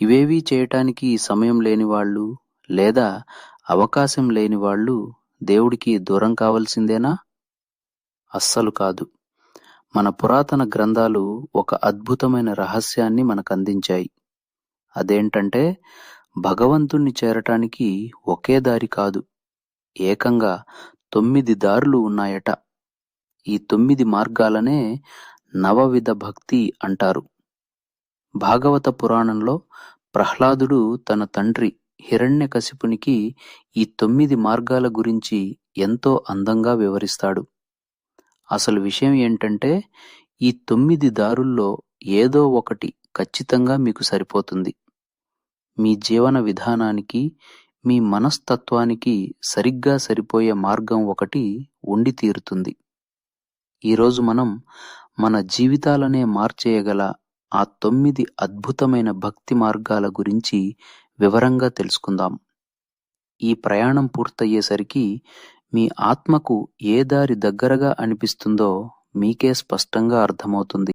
ఇవేవీ చేయటానికి సమయం లేనివాళ్ళు లేదా అవకాశం లేనివాళ్ళు దేవుడికి దూరం కావలసిందేనా? అస్సలు కాదు. మన పురాతన గ్రంథాలు ఒక అద్భుతమైన రహస్యాన్ని మనకందించాయి. అదేంటంటే భగవంతుణ్ణి చేరటానికి ఒకే దారి కాదు, ఏకంగా తొమ్మిది దారులు ఉన్నాయట. ఈ తొమ్మిది మార్గాలనే నవవిధ భక్తి అంటారు. భాగవత పురాణంలో ప్రహ్లాదుడు తన తండ్రి హిరణ్యకశిపునికి ఈ తొమ్మిది మార్గాల గురించి ఎంతో అందంగా వివరిస్తాడు. అసలు విషయం ఏంటంటే ఈ తొమ్మిది దారుల్లో ఏదో ఒకటి ఖచ్చితంగా మీకు సరిపోతుంది. మీ జీవన విధానానికి, మీ మనస్తత్వానికి సరిగ్గా సరిపోయే మార్గం ఒకటి ఉండి తీరుతుంది. ఈరోజు మనం మన జీవితాలనే మార్చేయగల ఆ తొమ్మిది అద్భుతమైన భక్తి మార్గాల గురించి వివరంగా తెలుసుకుందాం. ఈ ప్రయాణం పూర్తయ్యేసరికి మీ ఆత్మకు ఏ దారి దగ్గరగా అనిపిస్తుందో మీకే స్పష్టంగా అర్థమవుతుంది.